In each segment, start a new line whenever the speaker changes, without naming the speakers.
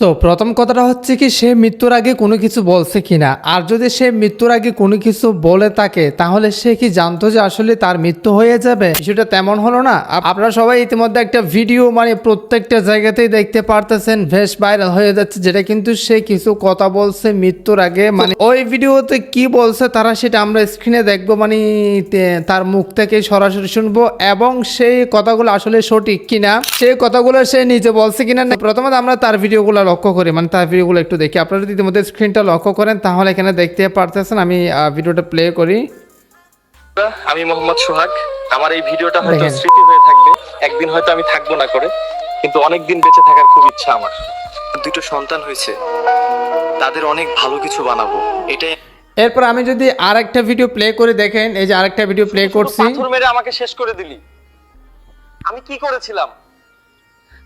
তো প্রথম কথাটা হচ্ছে কি সে মৃত্যুর আগে কোনো কিছু বলছে কিনা? আর যদি সে মৃত্যুর আগে কোনো কিছু বলে থাকে তাহলে সে কি জানতো যে আসলে তার মৃত্যু হয়ে যাবে? বিষয়টা তেমন হলো না। আপনারা সবাই ইতিমধ্যে একটা ভিডিও মানে প্রত্যেকটা জায়গাতেই দেখতে পারতেছেন ভেস ভাইরাল হয়ে যাচ্ছে যেটা কিন্তু সে কিছু কথা বলছে মৃত্যুর আগে। মানে ওই ভিডিওতে কি বলছে তারা সেটা আমরা স্ক্রিনে দেখব মানে তার মুখ থেকে সরাসরি শুনব। এবং সেই কথাগুলো আসলে সঠিক কিনা সেই কথাগুলো সে নিজে বলছে কিনা প্রথমত আমরা তার ভিডিওগুলো লক্ষ্য করি মানে তার ভিডিওগুলো একটু দেখি। আপনারা যদি ইতিমধ্যে স্ক্রিনটা লক্ষ্য করেন তাহলে এখানে দেখতে পারতেছেন আমি ভিডিওটা প্লে করি।
আমি মোহাম্মদ সোহাগ। আমার এই ভিডিওটা হয়তো স্মৃতি হয়ে থাকবে। একদিন হয়তো আমি থাকব না করে কিন্তু অনেক দিন বেঁচে থাকার খুব ইচ্ছা আমার। দুটো সন্তান হয়েছে তাদের অনেক ভালো কিছু বানাবো এটাই
এরপর আমি যদি আরেকটা ভিডিও প্লে করে দেখেন এই যে আরেকটা ভিডিও প্লে করছি।
পাথর মেরে আমাকে শেষ করে দিলি। আমি কি করেছিলাম?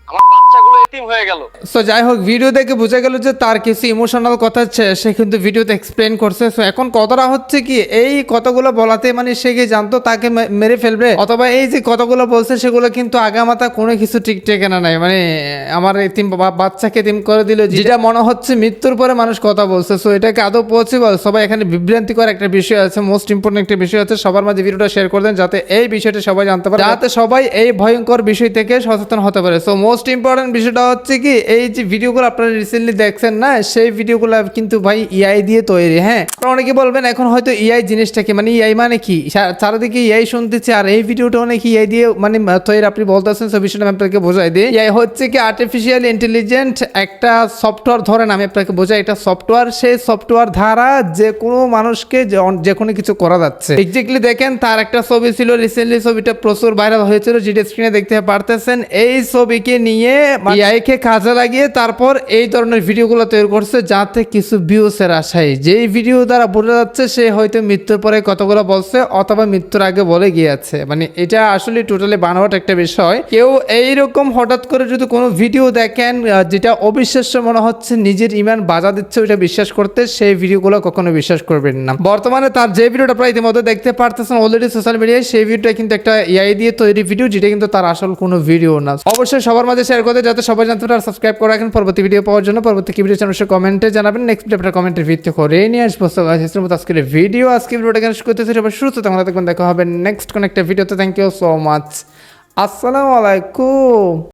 আমার বাচ্চাগুলো এতিম হয়ে গেল।
সো যাই হোক ভিডিও দেখে বোঝা গেল যে তার কিছু ইমোশনাল কথা সে কিন্তু ভিডিওতে এক্সপ্লেন করছে। সো এখন কথাটা হচ্ছে কি এই কথাগুলো বলাতে মানে সে কি জানতো তাকে মেরে ফেলবে? অথবা এই যে কথাগুলো বলছে সেগুলো কিন্তু আগামাতা কোনো কিছু ঠিক নাই। মানে আমার এতিম বাচ্চাকে এতিম করে দিল যেটা মনে হচ্ছে মৃত্যুর পরে মানুষ কথা বলছে। সো এটাকে আদৌ পৌঁছিবল সবাই এখানে বিভ্রান্তিকর একটা বিষয় আছে মোস্ট ইম্পর্টেন্ট একটা বিষয় আছে। সবার মাঝে ভিডিওটা শেয়ার করে দেন যাতে এই বিষয়টা সবাই জানতে পারে। যাতে সবাই এই ভয়ঙ্কর বিষয় থেকে সচেতন হতে পারে। সো মোস্ট ইম্পর্টেন্ট বিষয়টা হচ্ছে কি, এই যে ভিডিওগুলো আপনারা রিসেন্টলি দেখছেন না, সেই ভিডিওগুলো কিন্তু ভাই ইআই দিয়ে তৈরি হ্যাঁ? আপনারা অনেকে বলবেন, এখন হয়তো ইআই জিনিসটা কি? মানে ইআই মানে কি? চারিদিকে ইআই শুনতেছে, আর এই ভিডিওটা অনেক ইআই দিয়ে মানে তৈরি। আপনি বলতেছেন সে বিষয়টা আমি আপনাকে বোঝাই দিই। ইআই হচ্ছে কি আর্টিফিশিয়াল ইন্টেলিজেন্ট একটা সফটওয়্যার ধরেন আমি আপনাকে বোঝাই, এটা সফটওয়্যার সেই সফটওয়্যার দ্বারা যে কোনো মানুষকে যে কোনো কিছু করা যাচ্ছে। এক্স্যাক্টলি দেখেন, তার একটা ছবি ছিল রিসেন্টলি ছবিটা প্রচুর ভাইরাল হয়েছিল, যেটা স্ক্রিনে দেখতে পারতেছেন। এই ছবিকে নিয়ে এআই কে কাজে লাগিয়ে তারপর এই ধরনের ভিডিওগুলো তৈরি করছে যাতে কিছু ভিউসের আশায়। যেই ভিডিও দ্বারা বোঝা যাচ্ছে সে হয়তো মৃত্যুর পরে কতগুলো বলছে অথবা মৃত্যুর আগে বলে গিয়েছে। মানে এটা আসলে টোটালি বানাওয়াট একটা বিষয়। কেউ এইরকম হঠাৎ করে যদি কোনো ভিডিও দেখেন যেটা অবিশ্বাস্য মনে হচ্ছে নিজের ইমান বাজা দিচ্ছে ওইটা বিশ্বাস করতে, সেই ভিডিওগুলো কখনো বিশ্বাস করবেন না। বর্তমানে তার যে ভিডিওটা প্রায় ইতিমধ্যে দেখতে পারতেছেন অলরেডি সোশ্যাল মিডিয়ায় সেই ভিডিওটা কিন্তু একটা এআই দিয়ে তৈরি ভিডিও যেটা কিন্তু তার আসল কোনো ভিডিও না। অবশ্যই সবার মাঝে শেয়ার করতে যাতে সবাই জানতে পারে সাবস্ক্রাইব করে রাখেন। পরবর্তী ভিডিও পাওয়ার জন্য পরবর্তী কি ভিডিও চ্যানেল কমেন্টে জানাবেন। নেক্সট ভিডিও আপনার কমেন্টের ভিত্তি করে নিয়ে আসব। মতো আজকের ভিডিও আজকে ভিডিওটা কেন করতেছি। সবাই শুরুতে তোমরা দেখবেন দেখা হবে নেক্সট কোন একটা ভিডিওতে থ্যাংক ইউ সো মাচ আসসালামু আলাইকুম।